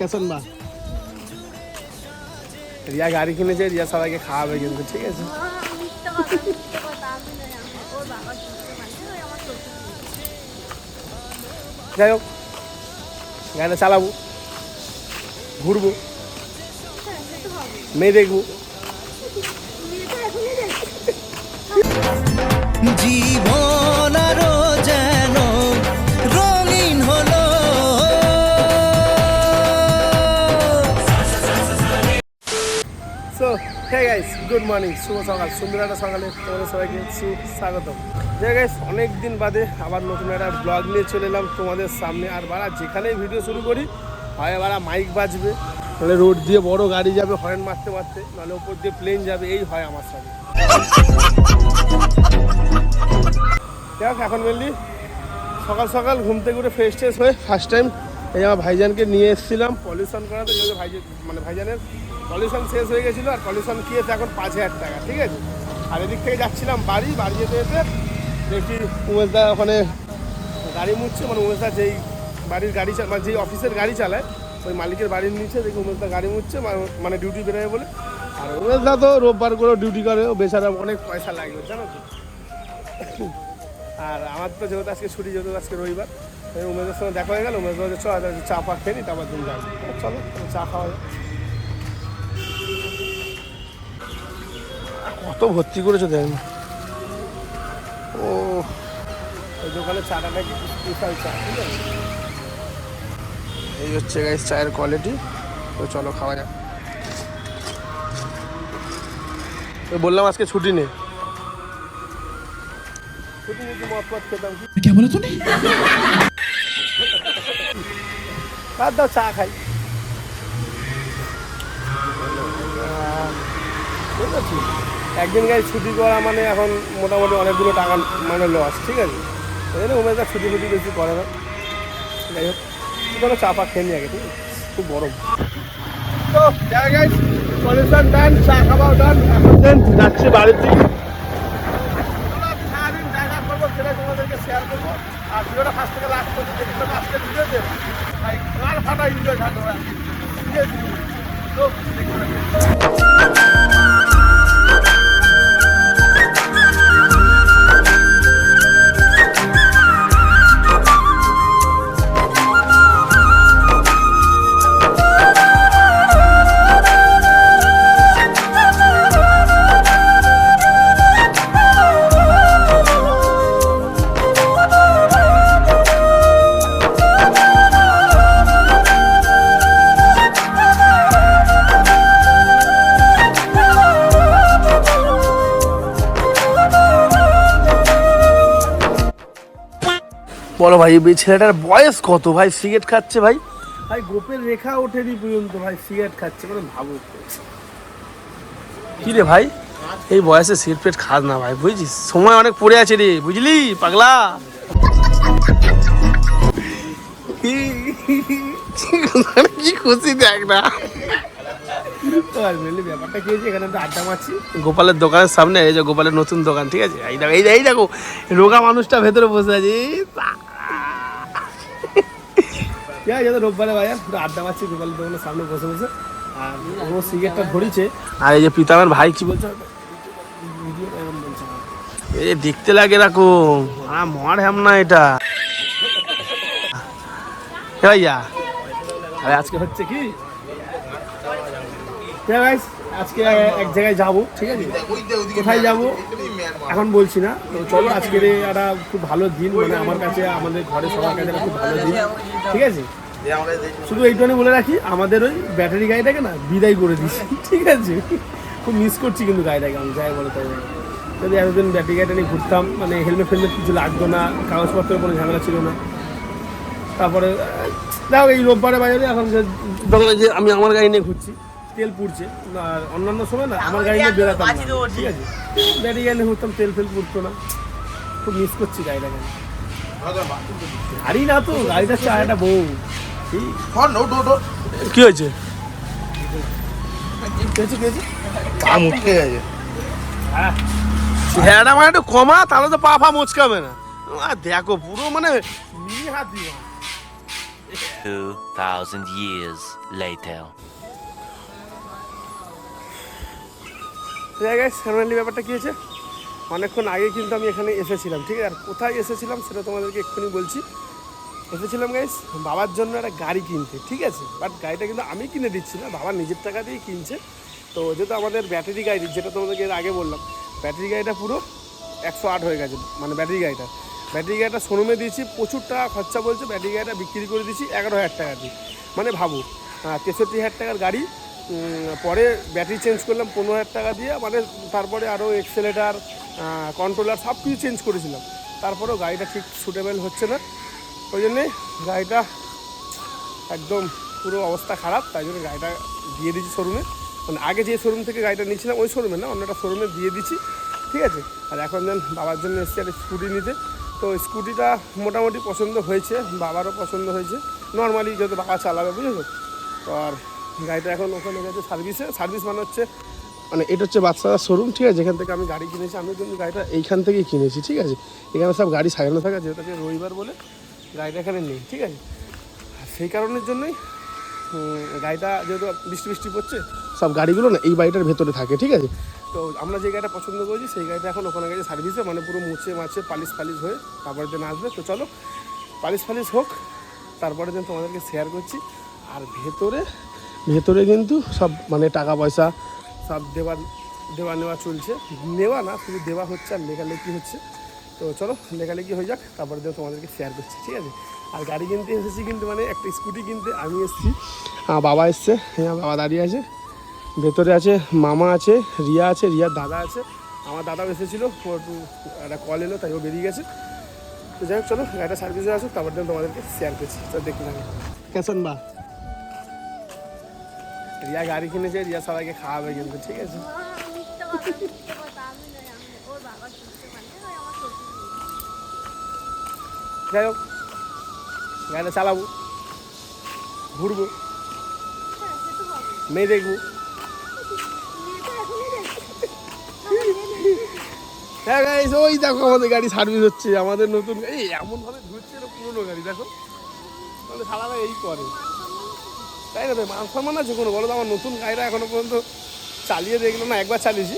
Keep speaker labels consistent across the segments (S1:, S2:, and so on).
S1: কেসন বা রিয়া গাড়ি কিনেছে রিয়া সবাইকে খাওয়াবে কিন্তু ঠিক আছে। যাই হোক গাড়িটা চালাবো ঘুরবো মেয়ে দেখব
S2: জীবন
S1: গুড মর্নিং, শুভ সকাল। সুন্দর একটা সকালে তোমাদের সবাইকে সুস্বাগতম যে গাইস অনেক দিন বাদে আবার নতুন একটা ব্লগ নিয়ে চলে এলাম তোমাদের সামনে। আর বারা যেখানেই ভিডিও শুরু করি, হয় বারা মাইক বাজবে, নাহলে রোড দিয়ে বড় গাড়ি যাবে হরেন মারতে মারতে, নাহলে ওপর দিয়ে প্লেন যাবে, এই হয় আমার সাথে দেখ, এখন মেনলি সকাল সকাল ঘুম থেকে উঠে ফ্রেশ ট্রেশ হয়ে ফার্স্ট টাইম এই আমার ভাইজানকে নিয়ে এসেছিলাম পলিউশন করাতে যেহেতু ভাই মানে ভাইজানের পলিউশন শেষ হয়ে গেছিল আর পলিউশন কিয়েছে এখন পাঁচ হাজার টাকা, ঠিক আছে? আর এদিক থেকে যাচ্ছিলাম বাড়ি বাড়ি যেতে যেতে দেখি উমেশদা ওখানে গাড়ি মুছছে মানে উমেশদা যেই বাড়ির গাড়ি মানে যেই অফিসের গাড়ি চালায়, ওই মালিকের বাড়ির নিচে দেখি উমেশদা গাড়ি মুছছে মা- মানে ডিউটি বেরোবে বলে। আর উমেশদা তো রোববার করে ডিউটি করে, ও বেচারা অনেক পয়সা লাগবে, জানো তো। আর আমার তো যেহেতু আজকে ছুটি, যেহেতু আজকে রবিবার উমেশের সঙ্গে দেখা হয়ে গেল উমেশ বলছে চল তাহলে চা ফা খেয়ে নি তারপর তুমি যাবো চলো তাহলে চা খাওয়া যাক। কত ভর্তি করেছো দেখেন ও ওই দোকানে চাটা নাকি স্পেশাল চা ঠিক আছে এই হচ্ছে গাইস চায়ের কোয়ালিটি তো চলো খাওয়া যাক ওই বললাম আজকে ছুটি নেই ছুটি নিয়ে মত মত খেতাম কি
S3: क्या बोला तूने
S1: আর দাও, চা খাই। ঠিক আছে একদিন গায়ে ছুটি করা মানে এখন মোটামুটি অনেকগুলো টাকা মানে লস ঠিক আছে? ওই জন্য উমেশদা ছুটি ফুটি বেশি করে না। যাই হোক কোনো চা পা খেয়ে নি আগে, ঠিক আছে? খুব গরম। তো, যাই সলিউশন ডান চা খাওয়াও ডান এখন যাচ্ছি বাড়ির দিকে। সারাদিন দেখা করব, সেটা তোমাদেরকে শেয়ার করব। আর ভিডিওটা ফার্স্ট থেকে লাস্ট পর্যন্ত দেখতে হবে আজকে দেব। ভাই, কার ফাটা এনজয় ঠিক আছে তো দেখতে বলো ভাই এই ছেলেটার বয়স কত ভাই? সিগারেট খাচ্ছে ভাই? ভাই গোপের রেখা ওঠেনি পর্যন্ত ভাই সিগারেট খাচ্ছে মানে ভাবো কি রে ভাই? এই বয়সে সিগারেট ফেট খাস না ভাই বুঝছিস? সময় অনেক পড়ে আছে রে বুঝলি? পাগলা। কি খুশি দেখ না। গোপালের দোকানের সামনে এই যে গোপালের নতুন দোকান ঠিক আছে? এই দেখো এই দেখো, রোগা মানুষটা ভেতরে বসে আছে। ঠিক আছে রোববারে বাজার পুরো আড্ডা মারছি গোপালের দোকানের সামনে বসে বসে আর ও সিগারেটটা ধরিছে আর এই যে পিতামের ভাই কি বলছে এই দেখতে লাগে এরকম আ মর হ্যাম না এটা এ ভাইয়া আরে আজকে হচ্ছে কি আজকে এক জায়গায় যাব ঠিক আছে কোথায় যাব এখন বলছি না তো চলো আজকের একটা খুব ভালো দিন মানে আমার কাছে আমাদের ঘরে সবার কাছে খুব ভালো দিন ঠিক আছে? শুধু এইটুখানি বলে রাখি আমাদের ওই ব্যাটারি গাড়িটাকে না বিদায় করে দিচ্ছি ঠিক আছে? খুব মিস করছি কিন্তু গাড়িটাকে আমি যাই বলে তাই। যদি এতদিন ব্যাটারি গাড়িটা নিয়ে ঘুরতাম মানে হেলমেট ফেলমেট কিছু লাগতো না কাগজপত্রের কোনো ঝামেলা ছিল না। তারপরে দেখো এই রোববারে বাজারে এখন দোকানে যে আমি আমার গাড়ি নিয়ে ঘুরছি তেল পুড়ছে। আর অন্যান্য সময় না আমার গাড়ি নিয়ে বেরোতাম না, ঠিক আছে? ব্যাটারি গাড়ি নিয়ে ঘুরতাম তেল ফেল পুড়তো না। খুব মিস করছি গাড়িটাকে। গাড়ি না তো গাড়িটা আর একটা বউ। কি কি হয়েছে?
S3: গেছে।
S1: হ্যাঁ। মানে একটু কমা তাহলে তো পা ফা মুচকাবে না। দেখো পুরো মানে হাত দিয়ে
S3: 2,000 years later.
S1: জায়গায় ফ্যামিলি ব্যাপারটা কী হয়েছে? অনেকক্ষণ আগে কিন্তু আমি এখানে এসেছিলাম ঠিক আছে? আর কোথায় এসেছিলাম সেটা তোমাদেরকে এক্ষুনি বলছি। এসেছিলাম গাইস বাবার জন্য একটা গাড়ি কিনতে, ঠিক আছে? বাট গাড়িটা কিন্তু আমি কিনে দিচ্ছি না, বাবা নিজের টাকা দিয়েই কিনছে। তো যেহেতু আমাদের ব্যাটারি গাড়ি, যেটা তোমাদেরকে এর আগে বললাম ব্যাটারি গাড়িটা পুরো একশো আট হয়ে গেছে মানে ব্যাটারি গাড়িটা। ব্যাটারি গাড়িটা শোরুমে দিয়েছি, প্রচুর টাকা খরচা বলছে ব্যাটারি গাড়িটা বিক্রি করে দিয়েছি এগারো হাজার টাকা দিয়ে। মানে ভাবো তেষট্টি হাজার টাকার গাড়ি পরে ব্যাটারি চেঞ্জ করলাম পনেরো হাজার টাকা দিয়ে মানে তারপরে আরও এক্সেলেটার কন্ট্রোলার সব কিছু চেঞ্জ করেছিলাম। তারপরেও গাড়িটা ঠিক সুটেবেল হচ্ছে না। ওই জন্যে গাড়িটা একদম পুরো অবস্থা খারাপ, তাই জন্য গাড়িটা দিয়ে দিয়েছি শোরুমে। মানে আগে যে শোরুম থেকে গাড়িটা নিয়েছিলাম, ওই শোরুমে না অন্য একটা শোরুমে দিয়ে দিচ্ছি ঠিক আছে? আর এখন যেন বাবার জন্য এসেছি একটা স্কুটি নিতে। তো স্কুটিটা মোটামুটি পছন্দ হয়েছে, বাবারও পছন্দ হয়েছে। নর্মালি যেহেতু বাবা চালাবে, বুঝেছ? তো আর গাড়িটা এখন ওখানে গেছে সার্ভিসে। সার্ভিস মানে হচ্ছে মানে এটা হচ্ছে বাচ্চার শোরুম, ঠিক আছে? যেখান থেকে আমি গাড়ি কিনেছি, আমি কিন্তু গাড়িটা এইখান থেকেই কিনেছি, ঠিক আছে? এখানে সব গাড়ি সাজানো থাকে যেহেতু রবিবার বলে। গাড়িটা এখানে নেই, ঠিক আছে? সেই কারণের জন্যই গাড়িটা যেহেতু বৃষ্টি বৃষ্টি পড়ছে, সব গাড়িগুলো না এই বাড়িটার ভেতরে থাকে, ঠিক আছে? তো আমরা যে গাড়িটা পছন্দ করেছি, সেই গাড়িটা এখন ওখানে গেছে সার্ভিসে মানে পুরো মুছে মাছে পালিশ ফালিশ হয়ে তারপরে দিন আসবে। তো চলো, পালিশ ফালিশ হোক তারপরে দিন তোমাদেরকে শেয়ার করছি। আর ভেতরে ভেতরে কিন্তু সব মানে টাকা পয়সা, সব দেওয়া দেওয়া নেওয়া চলছে। নেওয়া না, শুধু দেওয়া হচ্ছে আর লেখালেখি হচ্ছে। তো চলো লেখালেখি হয়ে যাক, তারপরে দিয়ে তোমাদেরকে শেয়ার করছি, ঠিক আছে? আর গাড়ি কিনতে এসেছি কিন্তু মানে একটা স্কুটি কিনতে আমি এসেছি। বাবা এসছে হ্যাঁ বাবা দাঁড়িয়ে আছে, ভেতরে আছে, মামা আছে, রিয়া আছে, রিয়ার দাদা আছে। আমার দাদাও এসেছিল, ও একটু কল এলো, তাই ও বেরিয়ে গেছে। তো যাই হোক, চলো, গাড়িটা সার্ভিসে আসুক, তারপর দিয়ে তোমাদেরকে শেয়ার করছি, তো দেখতে থাকো। কেসন বা? রিয়া গাড়ি কিনেছে, রিয়া সবাইকে খাওয়াবে কিন্তু, ঠিক আছে? যাই হোক গাড়িটা চালাবো, ঘুরবো। মেয়ে দেখব। হ্যাঁ গাইস ওই দেখো আমাদের গাড়ি সার্ভিস হচ্ছে, আমাদের নতুন এই এমনভাবে ঘুরছে এটা পুরোনো গাড়ি, দেখো। মানে সারাটা এই করে। তাই না মান সম্মান আছে কোনো? বলো তো, আমার নতুন গাড়িটা এখনও পর্যন্ত চালিয়ে দেখল না, একবার চালিয়েছি।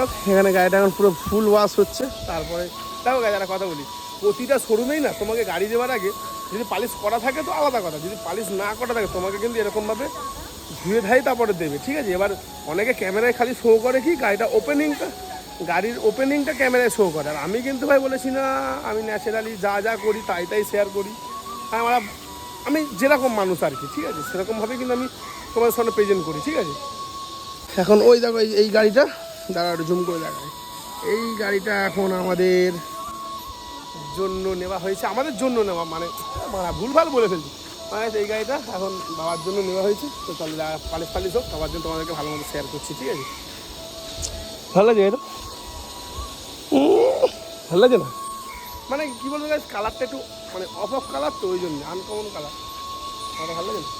S1: হোক, এখানে গাড়িটা এখন পুরো ফুল ওয়াশ হচ্ছে। তারপরে দেখো গাড়ি একটা কথা বলি। প্রতিটা শোরুমেই না, তোমাকে গাড়ি দেওয়ার আগে যদি পালিশ করা থাকে তো আলাদা কথা, যদি পালিশ না করা থাকে তোমাকে কিন্তু এরকমভাবে ধুয়ে ধাই তারপরে দেবে, ঠিক আছে? এবার অনেকে ক্যামেরায় খালি শো করে কি গাড়িটা ওপেনিংটা গাড়ির ওপেনিংটা ক্যামেরায় শো করে। আর আমি কিন্তু ভাই বলেছি, না, আমি ন্যাচারালি যা যা করি তাই তাই শেয়ার করি। আর আমরা আমি যেরকম মানুষ আর কি, ঠিক আছে? সেরকমভাবে কিন্তু আমি তোমাদের সামনে প্রেজেন্ট করি, ঠিক আছে? এখন ওই দেখো এই- গাড়িটা দাঁড়া জুম করে দেখায় এই গাড়িটা এখন আমাদের জন্য নেওয়া হয়েছে, আমাদের জন্য নেওয়া মানে মানে ভুলভাল বলে ফেলছি। মানে এই গাড়িটা এখন বাবার জন্য নেওয়া হয়েছে, তো চলো পালিশ পালিশ হোক, বাবার জন্য তোমাদেরকে ভালো মতো শেয়ার করছি, ঠিক আছে? ভালো লাগে এটা ভালো লাগে না? মানে কি বলব গাছ কালারটা একটু মানে অফ অফ কালার তো, ওই জন্য আনকমন কালার আমার ভালো লাগে না।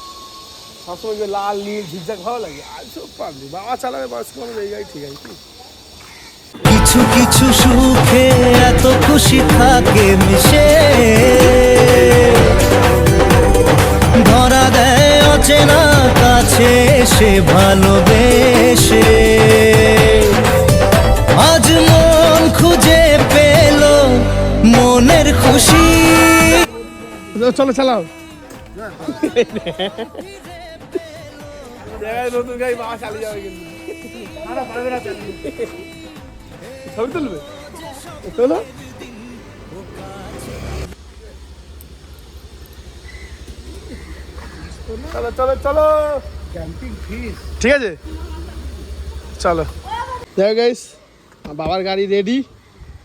S1: সবসময় যে লাল, নীল, ঝিকঝাক ভালো লাগে, আর সব পারলি বাবা চালাবে বয়স্ক মানুষ, এই গাড়ি ঠিক আছে।
S2: কিছু কিছু সুখে খুশি থাকে মিশে। ধরা দেয় অচেনা কাছে সে ভালোবেসে। আজ মন খুঁজে পেল মনের খুশি।
S1: চলো চালাও। নতুন গাড়ি বাবা চালিয়ে যাবে কিন্তু ছবি তুলবে তোলো? চলো চলো চলো। ঠিক আছে? চলো। দেখো গাইস বাবার গাড়ি রেডি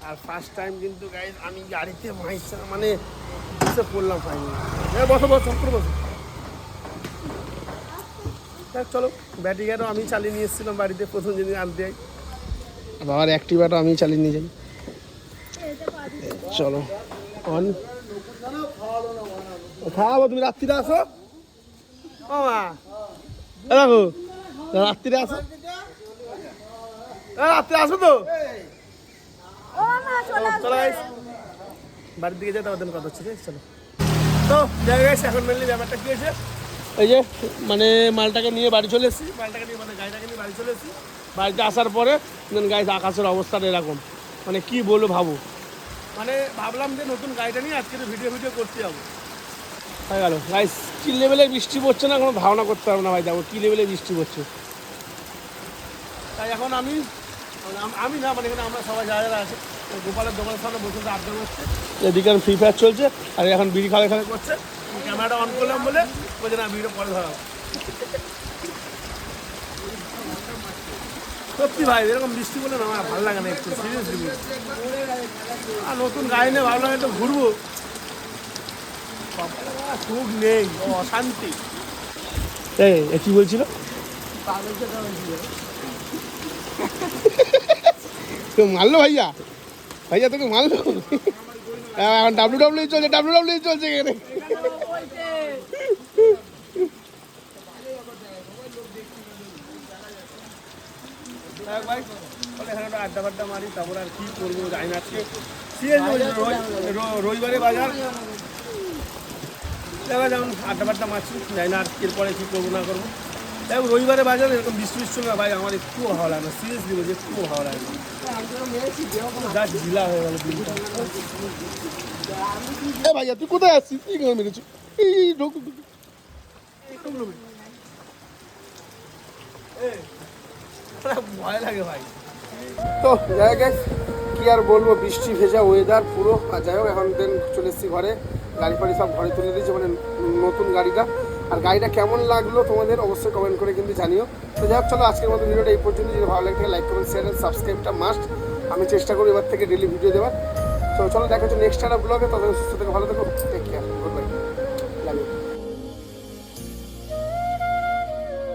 S1: আর ফার্স্ট টাইম কিন্তু গাইস আমি গাড়িতে মাইসা মানে বসে পড়লাম ফাইনালি বসো বসো চক্কর বসো। দেখ চলো। ব্যাটারি গাড়িও আমি চালিয়ে নিয়ে এসেছিলাম বাড়িতে প্রথম যেদিন আনতে যাই। বাবার অ্যাক্টিভাটা আমি চালিয়ে নিয়ে যাই। চলো। অন খাওয়াবো তুমি রাত্রিরে আসো। ও মা এ দেখো রাত্রিরে আসো। এ, রাত্রে আসো তো।
S4: চলে
S1: বাড়ির দিকে যেতে ওদের কথা হচ্ছে ঠিক আছে? চলো। তো এখন মেনলি ব্যাপারটা কি হয়েছে? এই যে মানে মালটাকে নিয়ে বাড়ি চলে এসেছি। মালটাকে নিয়ে মানে গাড়িটাকে নিয়ে বাড়ি চলে এসেছি। বাড়িতে আসার পরে গাড়ি আকাশের অবস্থাটা এরকম। মানে কি বলব ভাবো। মানে ভাবলাম যে নতুন গাড়িটা নিয়ে আজকে ভিডিও ভিডিও করতে যাব। হয়ে গেল। গাইস কী লেভেলে বৃষ্টি পড়ছে না কোনো ধারণা করতে পারব না ভাই যাব কী লেভেলে বৃষ্টি পড়ছে। তাই এখন আমি আমি না মানে এখানে আমরা সবাই যারা যারা আছে গোপালের দোকানের সামনে বসে আড্ডা মারছে এদিকে ফ্রি ফায়ার চলছে, আর এখন বিড়ি খালে খালে করছে। ক্যামেরাটা অন করলাম বলে বলছে, না, বিড়িটা পরে ধরাবো। সত্যি ভাই, এরকম বৃষ্টি বলে না, আমার ভালো লাগে না একটু সিরিয়াসলি আর নতুন গাড়ি নিয়ে ভাবলাম একটু ঘুরবো। সুখ নেই। অশান্তি এই এ কি বলছিল? তো মারলো ভাইয়া? ভাইয়া তোকে মারলো? এখন ডাব্লিউ ডাব্লিউ চলছে ডাব্লিউ ডাব্লিউ চলছে এখানে। আড্ডা ফাড্ডা মারি তারপর আর কি করব জানি না আজকে। রবিবারে বাজার। দেখা যেমন আড্ডা ফাড্ডা মারছি জানি না আর এরপরে কী করব না করব। দেখো রবিবারে বাজার এরকম বৃষ্টি বৃষ্টি না ভাই আমার একটুও ভালো লাগে না সিরিয়াসলি বলছি একটুও ভালো লাগে না। যা ঝিলা হয়ে গেল এ ভাইয়া তুই কোথায় আসছিস কি করে মেরেছো? এই এই ঢোক। এই, ভয় লাগে ভাই। তো যাই কি আর বলব বৃষ্টি ভেজা ওয়েদার পুরো আর যাই হোক এখন দেন চলে এসেছি ঘরে। গাড়ি ফাড়ি সব ঘরে তুলে দিয়েছে মানে নতুন গাড়িটা। আর গাড়িটা কেমন লাগল তোমাদের অবশ্যই কমেন্ট করে কিন্তু জানিও। তো যাই হোক, চলো আজকের মতো ভিডিওটা এই পর্যন্ত যদি ভালো লাগে লাইক কমেন্ট শেয়ার অ্যান্ড সাবস্ক্রাইবটা মাস্ট আমি চেষ্টা করি এবার থেকে ডেলি ভিডিও দেওয়ার। তো চলো দেখা হচ্ছে নেক্সট একটা ব্লগে তখন সুস্থ থেকে ভালো থেকো। Take care good bye